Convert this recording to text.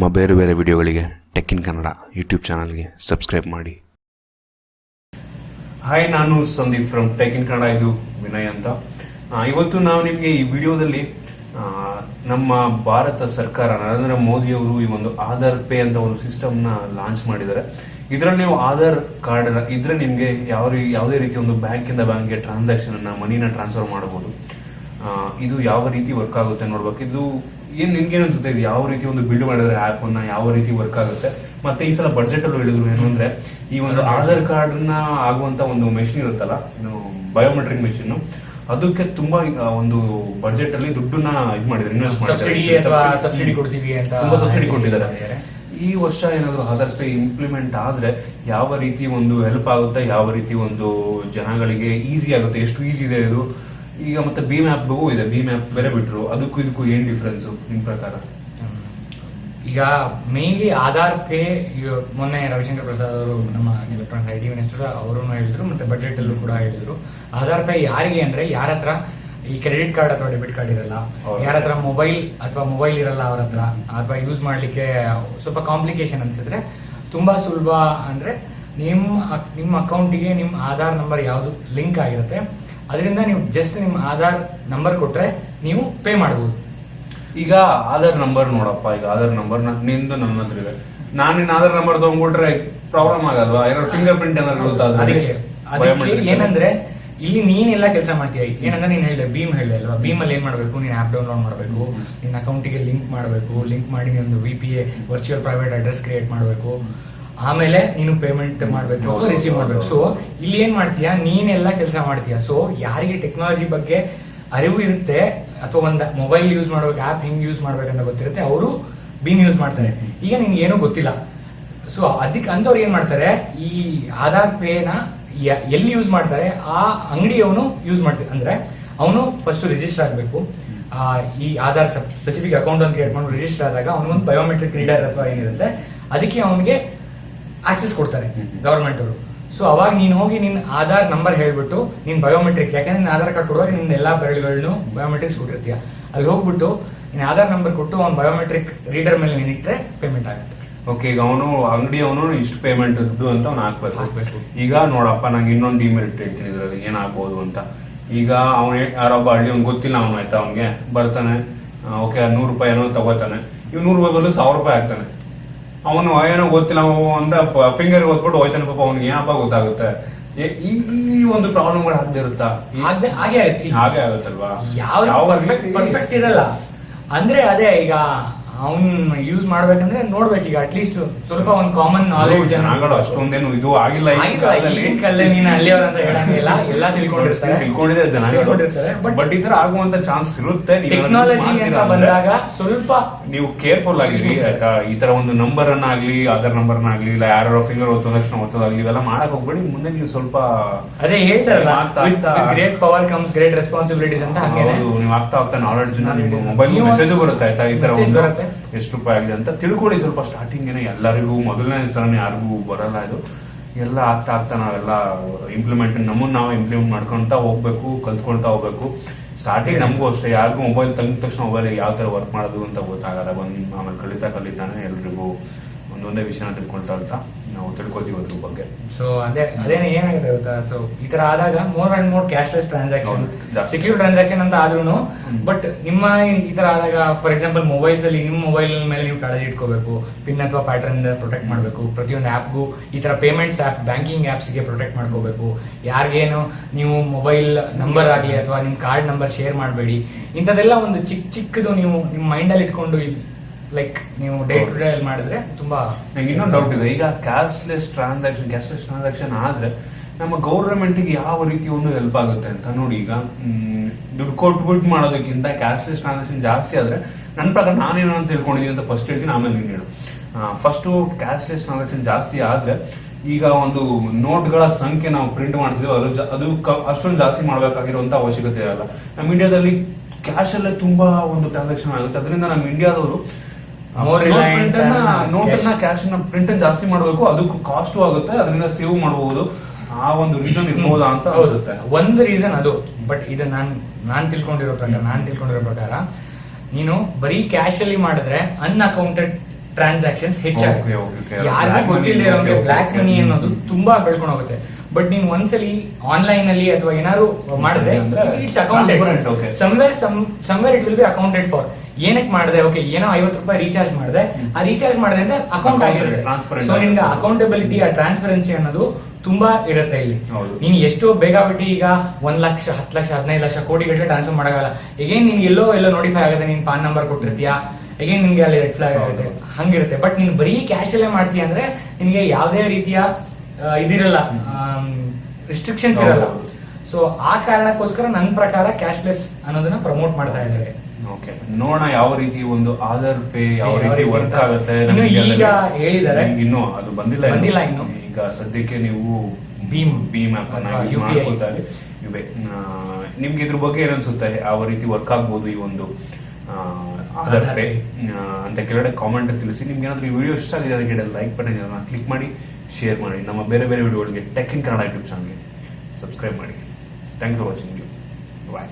ನಮ್ಮ ಬೇರೆ ಬೇರೆ ವಿಡಿಯೋಗಳಿಗೆ ಟೆಕ್ಕಿನ್ ಕನ್ನಡ ಯೂಟ್ಯೂಬ್ ಚಾನಲ್ಗೆ ಸಬ್ಸ್ಕ್ರೈಬ್ ಮಾಡಿ. ಹಾಯ್ ನಾನು ಸಂದೀಪ್ ಫ್ರಮ್ ಟೆಕ್ಕಿನ್ ಕನ್ನಡ. ಇದು ವಿನಯ್ ಅಂತ. ಇವತ್ತು ನಾವು ನಿಮಗೆ ಈ ವಿಡಿಯೋದಲ್ಲಿ ನಮ್ಮ ಭಾರತ ಸರ್ಕಾರ ನರೇಂದ್ರ ಮೋದಿ ಅವರು ಈ ಒಂದು ಆಧಾರ್ ಪೇ ಅಂತ ಒಂದು ಸಿಸ್ಟಮ್ನ ಲಾಂಚ್ ಮಾಡಿದ್ದಾರೆ. ಇದರಲ್ಲಿ ನೀವು ಆಧಾರ್ ಕಾರ್ಡ್ ಇದ್ರೆ ನಿಮಗೆ ಯಾವ ಯಾವುದೇ ರೀತಿ ಒಂದು ಬ್ಯಾಂಕಿಂದ ಬ್ಯಾಂಕ್ಗೆ ಟ್ರಾನ್ಸಾಕ್ಷನ್ ಮನಿನ ಟ್ರಾನ್ಸ್ಫರ್ ಮಾಡಬಹುದು ಇದು ಯಾವ ರೀತಿ ವರ್ಕ್ ಆಗುತ್ತೆ ನೋಡ್ಬೇಕು. ಇದು ಏನ್ ನಿಮ್ಗೆ ಅನ್ಸುತ್ತೆ? ಇದು ಯಾವ ರೀತಿ ಒಂದು ಬಿಲ್ಡ್ ಮಾಡಿದ್ರೆ ಆಪ್ ಅನ್ನ ಯಾವ ರೀತಿ ವರ್ಕ್ ಆಗುತ್ತೆ? ಮತ್ತೆ ಈ ಸಲ ಬಜೆಟ್ ಅಲ್ಲಿ ಹೇಳಿದ್ರು ಏನು ಅಂದ್ರೆ ಈ ಒಂದು ಆಧಾರ್ ಕಾರ್ಡ್ನ ಆಗುವಂತ ಒಂದು ಮೆಷಿನ್ ಇರುತ್ತಲ್ಲ ಏನು ಬಯೋಮೆಟ್ರಿಕ್ ಮೆಷಿನ್ ಅದಕ್ಕೆ ತುಂಬಾ ಒಂದು ಬಜೆಟ್ ಅಲ್ಲಿ ದುಡ್ಡನ್ನ ಇದು ಮಾಡಿದ್ರೆ ಇನ್ವೆಸ್ಟ್ ಸಬ್ಸಿಡಿ ಕೊಡ್ತೀವಿ ಅಂತ ತುಂಬಾ ಸಬ್ಸಿಡಿ ಕೊಟ್ಟಿದ್ದಾರೆ. ಈ ವರ್ಷ ಏನಾದ್ರು ಆಧಾರ್ ಪೇ ಇಂಪ್ಲಿಮೆಂಟ್ ಆದ್ರೆ ಯಾವ ರೀತಿ ಒಂದು ಹೆಲ್ಪ್ ಆಗುತ್ತೆ ಯಾವ ರೀತಿ ಒಂದು ಜನಗಳಿಗೆ ಈಸಿ ಆಗುತ್ತೆ ಎಷ್ಟು ಈಸಿ ಇದೆ ಇದು? ಈಗ ಮತ್ತೆ ಭೀಮ್ ಆಪ್ ಇದೆ. ಭೀಮ್ ಆ್ಯಪ್ ಬೇರೆ ಬಿಟ್ರು. ಅದಕ್ಕೂ ಇದಕ್ಕೂ ಏನು ಡಿಫ್ರೆನ್ಸು ನಿಮ್ಮ ಪ್ರಕಾರ? ಈಗ ಮೇನ್ಲಿ ಆಧಾರ್ ಪೇ ಮೊನ್ನೆ ರವಿಶಂಕರ್ ಪ್ರಸಾದ್ ಅವರು ನಮ್ಮ ಎಲೆಕ್ಟ್ರಾನಿಕ್ ಐ ಟಿ ಮಿನಿಸ್ಟರ್ ಅವರು ಹೇಳಿದ್ರು ಮತ್ತೆ ಬಜೆಟ್ ಅಲ್ಲೂ ಕೂಡ ಹೇಳಿದ್ರು. ಆಧಾರ್ ಪೇ ಯಾರಿಗೆ ಅಂದ್ರೆ ಯಾರ ಹತ್ರ ಈ ಕ್ರೆಡಿಟ್ ಕಾರ್ಡ್ ಅಥವಾ ಡೆಬಿಟ್ ಕಾರ್ಡ್ ಇರಲ್ಲ. ಯಾರ ಹತ್ರ ಮೊಬೈಲ್ ಅಥವಾ ಮೊಬೈಲ್ ಇರಲ್ಲ ಅವ್ರ ಹತ್ರ ಅಥವಾ ಯೂಸ್ ಮಾಡ್ಲಿಕ್ಕೆ ಸ್ವಲ್ಪ ಕಾಂಪ್ಲಿಕೇಶನ್ ಅನ್ಸಿದ್ರೆ ತುಂಬಾ ಸುಲಭ ಅಂದ್ರೆ ನಿಮ್ಮ ನಿಮ್ಮ ಅಕೌಂಟಿಗೆ ನಿಮ್ಮ ಆಧಾರ್ ನಂಬರ್ ಯಾವುದು ಲಿಂಕ್ ಆಗಿರುತ್ತೆ. ಅದರಿಂದ ನೀವು ಜಸ್ಟ್ ನಿಮ್ಮ ಆಧಾರ್ ನಂಬರ್ ಕೊಟ್ರೆ ನೀವು ಪೇ ಮಾಡಬಹುದು ಈಗ ಆಧಾರ್ ನಂಬರ್ ನೋಡಪ್ಪ ಈಗ ಆಧಾರ್ ನಂಬರ್ ನಿಂದು ನನ್ನ ಹತ್ರ ಇದೆ. ನಾನು ನಿನ್ನ ಆಧಾರ್ ನಂಬರ್ ತಗೊಂಡ್ಬಿಟ್ರೆ ಪ್ರಾಬ್ಲಮ್ ಆಗಲ್ವಾ? ಏನಾದ್ರು ಫಿಂಗರ್ ಪ್ರಿಂಟ್ ಏನಾದ್ರು? ಅದಕ್ಕೆ ಅದಕ್ಕೆ ಏನಂದ್ರೆ ಇಲ್ಲಿ ನೀನೆಲ್ಲ ಕೆಲಸ ಮಾಡ್ತೀಯ? ಏನಂದ್ರೆ ನೀನ್ ಹೇಳಿದೆ ಭೀಮ್ ಹೇಳಿದೆ ಅಲ್ವಾ? ಭೀಮ್ ಅಲ್ಲಿ ಏನ್ ಮಾಡ್ಬೇಕು? ನೀನ್ ಆಪ್ ಡೌನ್ಲೋಡ್ ಮಾಡಬೇಕು ನಿನ್ನ ಅಕೌಂಟಿಗೆ ಲಿಂಕ್ ಮಾಡಬೇಕು ಲಿಂಕ್ ಮಾಡಿ ಒಂದು V P A virtual private address create ಮಾಡಬೇಕು. ಆಮೇಲೆ ನೀನು ಪೇಮೆಂಟ್ ಮಾಡಬೇಕು ಅಥವಾ ರಿಸೀವ್ ಮಾಡಬೇಕು. ಸೊ ಇಲ್ಲಿ ಏನ್ ಮಾಡ್ತೀಯಾ? ನೀನೆಲ್ಲ ಕೆಲಸ ಮಾಡ್ತೀಯ? ಸೊ ಯಾರಿಗೆ ಟೆಕ್ನಾಲಜಿ ಬಗ್ಗೆ ಅರಿವು ಇರುತ್ತೆ ಅಥವಾ ಒಂದು ಮೊಬೈಲ್ ಯೂಸ್ ಮಾಡ್ಬೇಕು ಆಪ್ ಹೆಂಗ್ ಯೂಸ್ ಮಾಡ್ಬೇಕಂತ ಗೊತ್ತಿರುತ್ತೆ ಅವರು ಬೀನ್ ಯೂಸ್ ಮಾಡ್ತಾರೆ. ಈಗ ನಿನ್ಗೆ ಏನೂ ಗೊತ್ತಿಲ್ಲ. ಸೊ ಅದಕ್ಕೆ ಅಂತವ್ರು ಏನ್ ಮಾಡ್ತಾರೆ? ಈ ಆಧಾರ್ ಪೇನ ಎಲ್ಲಿ ಯೂಸ್ ಮಾಡ್ತಾರೆ? ಆ ಅಂಗಡಿಯವನು ಯೂಸ್ ಮಾಡ್ತಾರೆ ಅಂದ್ರೆ ಅವನು ಫಸ್ಟ್ ರಿಜಿಸ್ಟರ್ ಆಗಬೇಕು. ಈ ಆಧಾರ್ ಸ್ಪೆಸಿಫಿಕ್ ಅಕೌಂಟ್ ಅಂತ ಕ್ರಿಯೇಟ್ ಮಾಡಿ ರಿಜಿಸ್ಟರ್ ಆದಾಗ ಅವನಿಗೊಂದು ಬಯೋಮೆಟ್ರಿಕ್ ರೀಡರ್ ಅಥವಾ ಏನಿರುತ್ತೆ ಅದಕ್ಕೆ ಅವನಿಗೆ ಆಕ್ಸೆಸ್ ಕೊಡ್ತಾರೆ ಗವರ್ಮೆಂಟ್ ಅವರು ಸೊ ಅವಾಗ ನೀನು ಹೋಗಿ ನಿನ್ನ ಆಧಾರ್ ನಂಬರ್ ಹೇಳ್ಬಿಟ್ಟು ನಿನ್ನ ಬಯೋಮೆಟ್ರಿಕ್ ಯಾಕಂದ್ರೆ ನಿನ್ನ ಆಧಾರ್ ಕಾರ್ಡ್ ಕೊಡುವಾಗ ನಿನ್ನ ಎಲ್ಲಾ ಬೆರಳುಗಳನ್ನು ಬಯೋಮೆಟ್ರಿಕ್ಸ್ ಕೊಟ್ಟಿರ್ತೀಯ. ಅಲ್ಲಿ ಹೋಗ್ಬಿಟ್ಟು ನಿನ್ನ ಆಧಾರ್ ನಂಬರ್ ಕೊಟ್ಟು ಅವ್ನ ಬಯೋಮೆಟ್ರಿಕ್ ರೀಡರ್ ಮೇಲೆ ನೀನ್ ಇಟ್ರೆ ಪೇಮೆಂಟ್ ಆಗುತ್ತೆ. ಓಕೆ ಈಗ ಅವನು ಅಂಗಡಿ ಅವನು ಇಷ್ಟು ಪೇಮೆಂಟ್ ದುಡ್ಡು ಅಂತ ಅವ್ನು ಹಾಕ್ಬೇಕು. ಹಾಕ್ಬೇಕು. ಈಗ ನೋಡಪ್ಪ ನಂಗೆ ಇನ್ನೊಂದು ಇಮೇಲ್ ಹೇಳ್ತೀನಿ ಇದ್ರಲ್ಲಿ ಏನಾಗ್ಬೋದು ಅಂತ. ಈಗ ಅವನು ಯಾರೊಬ್ಬ ಹಳ್ಳಿ ಅವ್ನು ಗೊತ್ತಿಲ್ಲ ಅವನು ಆಯ್ತಾ ಅವ್ನಿಗೆ. ಬರ್ತಾನೆ ಓಕೆ ನೂರು ರೂಪಾಯಿ ಏನೋ ತಗೋತಾನೆ. ಇವ್ ನೂರು ರೂಪಾಯಿ ಬದಲು ಸಾವಿರ ರೂಪಾಯಿ ಹಾಕ್ತಾನೆ. ಅವನು ಏನೋ ಗೊತ್ತಿಲ್ಲ ಅಂತ ಫಿಂಗರ್ ಓದ್ಬಿಟ್ಟು ಹೋಯ್ತಾನೆ ಪಾಪ ಅವ್ನಿಗೆ ಏನಪ್ಪ ಗೊತ್ತಾಗುತ್ತೆ? ಈ ಒಂದು ಪ್ರಾಬ್ಲಮ್ಗಳು ಆಗ್ದೆ- ಹಾಗೆ ಆಗುತ್ತೆ. See, ಹಾಗೆ ಆಗುತ್ತಲ್ವಾ? ಯಾವ ಪರ್ಫೆಕ್ಟ್ ಇರಲ್ಲ. ಅಂದ್ರೆ ಅದೇ ಈಗ ಅವ್ನ್ ಯೂಸ್ ಮಾಡ್ಬೇಕಂದ್ರೆ ನೋಡ್ಬೇಕು ಈಗ ಅಟ್ಲೀಸ್ಟ್ ಸ್ವಲ್ಪ ಒಂದು ಕಾಮನ್ ನಾಲೆಡ್ಜ್ ಜನಗಳು ಅಷ್ಟೊಂದೇನು ಇದು ಆಗಿಲ್ಲ ಈ. ಕಲ್ಲೇ ನೀನ್ ಅಲ್ಲಿಯವ್ರ ಅಂತ ಹೇಳಂಗಿಲ್ಲ ಎಲ್ಲ ತಿಳ್ಕೊಂಡಿರ್ತಾರೆ. ತಿಳ್ಕೊಂಡಿದ್ದಾರೆ ಜನಗಳು ತಿಳ್ಕೊಂಡಿರ್ತಾರೆ ಬಟ್ ಈ ತರ ಆಗುವಂತ ಚಾನ್ಸ್ ಇರುತ್ತೆ ಟೆಕ್ನಾಲಜಿ ಅಂತ ಬಂದಾಗ ಸ್ವಲ್ಪ ನೀವು ಕೇರ್ಫುಲ್ ಆಗಿರಿ ಆಯ್ತಾ? ಈ ತರ ಒಂದು ನಂಬರ್ ಅನ್ನ ಆಗ್ಲಿ ಆಧಾರ್ ನಂಬರ್ ಆಗ್ಲಿ ಇಲ್ಲ ಯಾರೋ ಫಿಂಗರ್ ಒತ್ತೋ ತಕ್ಷಣ ಒತ್ತೋದಾಗ್ಲಿ ಇವೆಲ್ಲ ಮಾಡಕ್ ಹೋಗ್ಬೇಡಿ. ಮುಂದೆ ನೀವು ಸ್ವಲ್ಪ ಅದೇ ಹೇಳ್ತಾರಲ್ಲ great power comes great responsibilities ಅಂತ ಹೌದು, ನೀವು ಆಗ್ತಾ ಆಗ್ತಾ ನಾಲೆಡ್ಜ್ ನಿಮ್ಮ ಮೊಬೈಲ್ ಮೆಸೇಜ್ ಬರುತ್ತೆ ಆಯ್ತಾ? ಈ ತರ ಒಂದು ಬರುತ್ತೆ. ಎಷ್ಟು ರೂಪಾಯಿ ಆಗಿದೆ ಅಂತ ತಿಳ್ಕೊಳ್ಳಿ ಸ್ವಲ್ಪ ಸ್ಟಾರ್ಟಿಂಗ್ ಏನೇ ಎಲ್ಲರಿಗೂ ಮೊದಲನೇ ಸಲ ಯಾರಿಗೂ ಬರಲ್ಲ ಇದು. ಎಲ್ಲ ಆಗ್ತಾ ಆಗ್ತಾ ನಾವೆಲ್ಲ ಇಂಪ್ಲಿಮೆಂಟ್ ನಮ್ಮನ್ನ ನಾವು ಇಂಪ್ಲಿಮೆಂಟ್ ಮಾಡ್ಕೊಳ್ತಾ ಹೋಗ್ಬೇಕು, ಕಲ್ತ್ಕೊಳ್ತಾ ಹೋಗ್ಬೇಕು. ಸ್ಟಾರ್ಟಿಂಗ್ ನಮಗೂ ಅಷ್ಟೇ, ಯಾರಿಗೂ ಮೊಬೈಲ್ ತಂದ ತಕ್ಷಣ ಮೊಬೈಲ್ ಯಾವ ತರ ವರ್ಕ್ ಮಾಡೋದು ಅಂತ ಗೊತ್ತಾಗಲ್ಲ. ಬಂದ್ ಆಮೇಲೆ ಕಲಿತಾ ಕಲಿತಾನೆ ಎಲ್ರಿಗೂ ಒಂದೊಂದೇ ವಿಷಯನ ತಿಳ್ಕೊಳ್ತಾ ಅಂತ ನಾವು ತಿಳ್ಕೊತೀವಿ ಅದ್ರ ಬಗ್ಗೆ. ಸೊ ಅದೇ ಅದೇನೆ ಏನಾಗುತ್ತೆ ಗೊತ್ತಾ? ಸೊ ಈ ತರ ಆದಾಗ more and more cashless transaction secure transaction ಅಂತ ಆದ್ರೂ ಬಟ್ ನಿಮ್ಮ ಈ ತರ ಆದಾಗ ಫಾರ್ ಎಕ್ಸಾಂಪಲ್ ಮೊಬೈಲ್ಸ್ ಅಲ್ಲಿ ನಿಮ್ಮ ಮೊಬೈಲ್ ಮೇಲೆ ನೀವು ಕಾಳಜಿ ಇಟ್ಕೋಬೇಕು ಪಿನ್ ಅಥವಾ ಪ್ಯಾಟರ್ನ್ ಪ್ರೊಟೆಕ್ಟ್ ಮಾಡಬೇಕು ಪ್ರತಿಯೊಂದು ಆಪ್ಗೂ ಈ ತರ ಪೇಮೆಂಟ್ಸ್ ಆಪ್ ಬ್ಯಾಂಕಿಂಗ್ಗೆ ಪ್ರೊಟೆಕ್ಟ್ ಮಾಡ್ಕೋಬೇಕು. ಯಾರಿಗೇನು ನೀವು ಮೊಬೈಲ್ ನಂಬರ್ ಆಗಲಿ ಅಥವಾ ನಿಮ್ ಕಾರ್ಡ್ ನಂಬರ್ ಶೇರ್ ಮಾಡಬೇಡಿ ಇಂಥದೆಲ್ಲ ಒಂದು ಚಿಕ್ಕ ಚಿಕ್ಕದು ನೀವು ನಿಮ್ಮ ಮೈಂಡ್ ಅಲ್ಲಿ ಇಟ್ಕೊಂಡು ಲೈಕ್ ನೀವು ಡೇ ಟು ಡೇ ಅಲ್ಲಿ ಮಾಡಿದ್ರೆ ತುಂಬಾ ನಂಗೆ ಇನ್ನೊಂದು ಡೌಟ್ ಇದೆ. ಈಗ ಕ್ಯಾಶ್ಲೆಸ್ ಟ್ರಾನ್ಸಾಕ್ಷನ್ ಕ್ಯಾಶ್ಲೆಸ್ ಟ್ರಾನ್ಸಾಕ್ಷನ್ ಆದ್ರೆ ನಮ್ಮ ಗೌರ್ಮೆಂಟ್ಗೆ ಯಾವ ರೀತಿ ಒಂದು ಹೆಲ್ಪ್ ಆಗುತ್ತೆ ಅಂತ ನೋಡಿ ಈಗ ದುಡ್ಡು ಕೊಟ್ಬಿಟ್ಟು ಮಾಡೋದಕ್ಕಿಂತ ಕ್ಯಾಶ್ಲೆಸ್ ಟ್ರಾನ್ಸಾಕ್ಷನ್ ಜಾಸ್ತಿ ಆದ್ರೆ ನನ್ನ ಪ್ರಕಾರ ನಾನೇನೋ ಅಂತ ತಿಳ್ಕೊಂಡಿದ್ದೀನಿ ಅಂತ ಫಸ್ಟ್ ಹೇಳ್ತೀನಿ ಆಮೇಲೆ ನೀನು ಹೇಳು. ಫಸ್ಟ್ ಕ್ಯಾಶ್ಲೆಸ್ ಟ್ರಾನ್ಸಾಕ್ಷನ್ ಜಾಸ್ತಿ ಆದ್ರೆ ಈಗ ಒಂದು ನೋಟ್ಗಳ ಸಂಖ್ಯೆ ನಾವು ಪ್ರಿಂಟ್ ಮಾಡ್ತೀವಿ ಅದು ಅದು ಅಷ್ಟೊಂದು ಜಾಸ್ತಿ ಮಾಡಬೇಕಾಗಿರುವಂತ ಅವಶ್ಯಕತೆ ಇರಲ್ಲ. ನಮ್ಮ ಇಂಡಿಯಾದಲ್ಲಿ ಕ್ಯಾಶ್ ಅಲ್ಲೇ ತುಂಬಾ ಒಂದು ಟ್ರಾನ್ಸಾಕ್ಷನ್ ಆಗುತ್ತೆ. ಅದರಿಂದ ನಮ್ಮ ಇಂಡಿಯಾದವರು ನೋಟನ್ನ cash. ಕ್ಯಾಶ್ನ ಪ್ರಿಂಟ್ ಜಾಸ್ತಿ ಮಾಡಬೇಕು ಅದಕ್ಕೂ ಕಾಸ್ಟ್ ಆಗುತ್ತೆ ಅದರಿಂದ ಸೇವ್ ಮಾಡಬಹುದು ಆ ಒಂದು ರೀಸನ್ ಇರ್ಬೋದಾ ಅಂತ. ಅನ್ಸುತ್ತೆ. ಒಂದು ರೀಸನ್ ಅದು. ಬಟ್ ಇದು ನಾನ್ ನಾನ್ ತಿಳ್ಕೊಂಡಿರೋ ಪ್ರಕಾರ ನಾನ್ ತಿಳ್ಕೊಂಡಿರೋ ಪ್ರಕಾರ ನೀನು ಬರೀ ಕ್ಯಾಶ್ ಅಲ್ಲಿ ಮಾಡಿದ್ರೆ ಅನ್ಅಕೌಂಟೆಡ್ ಟ್ರಾನ್ಸಾಕ್ಷನ್ಸ್. ಹೆಚ್ಚಾಗುತ್ತೆ. ಯಾರಿಗೂ ಗೊತ್ತಿಲ್ಲದೆ okay, ಬ್ಲಾಕ್ ಮನಿ ಅನ್ನೋದು ತುಂಬಾ ಬೆಳ್ಕೊಂಡು ಹೋಗುತ್ತೆ ಬಟ್ ನೀನ್ ಒಂದ್ಸಲಿ ಆನ್ಲೈನ್ ಅಲ್ಲಿ ಅಥವಾ ಏನಾದ್ರು ಮಾಡಿದ್ರೆ it's accounted. Somewhere somewhere it will be accounted for ಏನಕ್ಕೆ ಮಾಡಿದೆ? ಓಕೆ ಏನೋ ಐವತ್ತು ರೂಪಾಯಿ ರೀಚಾರ್ಜ್ ಮಾಡಿದೆ. ಆ ರೀಚಾರ್ಜ್ ಮಾಡಿದೆ ಅಂದ್ರೆ ಅಕೌಂಟ್ ಆಗಿರುತ್ತೆ. ಸೊ ನಿಮ್ಗೆ ಅಕೌಂಟೆಬಿಲಿಟಿ ಆ ಟ್ರಾನ್ಸ್ಪರೆನ್ಸಿ ಅನ್ನೋದು ತುಂಬಾ ಇರುತ್ತೆ ಇಲ್ಲಿ. ನೀನ್ ಎಷ್ಟೋ ಬೇಗ ಬಿಟ್ಟು ಈಗ ಒಂದ್ ಲಕ್ಷ ಹತ್ತು ಲಕ್ಷ ಹದಿನೈದು ಲಕ್ಷ ಕೋಟಿ ಗಟ್ಟಲೆ ಟ್ರಾನ್ಸ್ಫರ್ ಮಾಡಲ್ಲ ಏನ್ ನಿನ್ಗೆ ಎಲ್ಲೋ ಎಲ್ಲೋ ನೋಟಿಫೈ ಆಗುತ್ತೆ. ನೀನ್ ಪಾನ್ ನಂಬರ್ ಕೊಟ್ಟಿರ್ತೀಯಾ? ಈಗೇನ್ ನಿನ್ಗೆ ಅಲ್ಲಿ ರೆಡ್ ಫ್ಲಾಗ್ ಆಗುತ್ತೆ. ಹಂಗಿರುತ್ತೆ. ಬಟ್ ನೀನ್ ಬರೀ ಕ್ಯಾಶ್ ಅಲ್ಲೇ ಮಾಡ್ತೀಯ ಅಂದ್ರೆ ನಿನ್ಗೆ ಯಾವ್ದೇ ರೀತಿಯ ಇದಿರಲ್ಲ ರಿಸ್ಟ್ರಿಕ್ಷನ್ಸ್ ಇರಲ್ಲ. ಸೊ ಆ ಕಾರಣಕ್ಕೋಸ್ಕರ ನನ್ನ ಪ್ರಕಾರ ಕ್ಯಾಶ್ಲೆಸ್ ಅನ್ನೋದನ್ನ ಪ್ರಮೋಟ್ ಮಾಡ್ತಾ ಇದ್ದಾರೆ. ಓಕೆ ನೋಡೋಣ ಯಾವ ರೀತಿ ಒಂದು ಆಧಾರ್ ಪೇ ಯಾವ ರೀತಿ ವರ್ಕ್ ಆಗುತ್ತೆ ಇನ್ನು ಈಗ ಹೇಳಿದ್ದಾರೆ. ಇನ್ನು ಅದು ಬಂದಿಲ್ಲ ಬಂದಿಲ್ಲ ಇನ್ನು. ಈಗ ಸದ್ಯಕ್ಕೆ ನೀವು ಭೀಮ್. ಭೀಮ್ ಆಪ್ ಅನ್ನ. ಮಾಡ್ಕೊತಾರೆ ಇವೆ ನಿಮ್ಗೆ ಇದ್ರ ಬಗ್ಗೆ ಏನನ್ಸುತ್ತೆ? ಯಾವ ರೀತಿ ವರ್ಕ್ ಆಗ್ಬೋದು ಈ ಒಂದು ಆಧಾರ್ ಪೇ. ಅಂತ ಕೆಳಗಡೆ ಕಾಮೆಂಟ್ ತಿಳಿಸಿ. ನಿಮ್ಗೆ ಏನಾದ್ರು ಈ ವಿಡಿಯೋ ಇಷ್ಟ ಆಗಿದೆ ಅದಕ್ಕೆ ಲೈಕ್ ಬಟನ್ ಇದನ್ನ ಕ್ಲಿಕ್ ಮಾಡಿ ಶೇರ್ ಮಾಡಿ. ನಮ್ಮ ಬೇರೆ ಬೇರೆ ವಿಡಿಯೋಗಳಿಗೆ ಟೆಕ್ ಇನ್ ಕನ್ನಡ ಯೂಟ್ಯೂಬ್ ಚಾನಲ್ಗೆ ಸಬ್ಸ್ಕ್ರೈಬ್ ಮಾಡಿ. Thank you for watching bye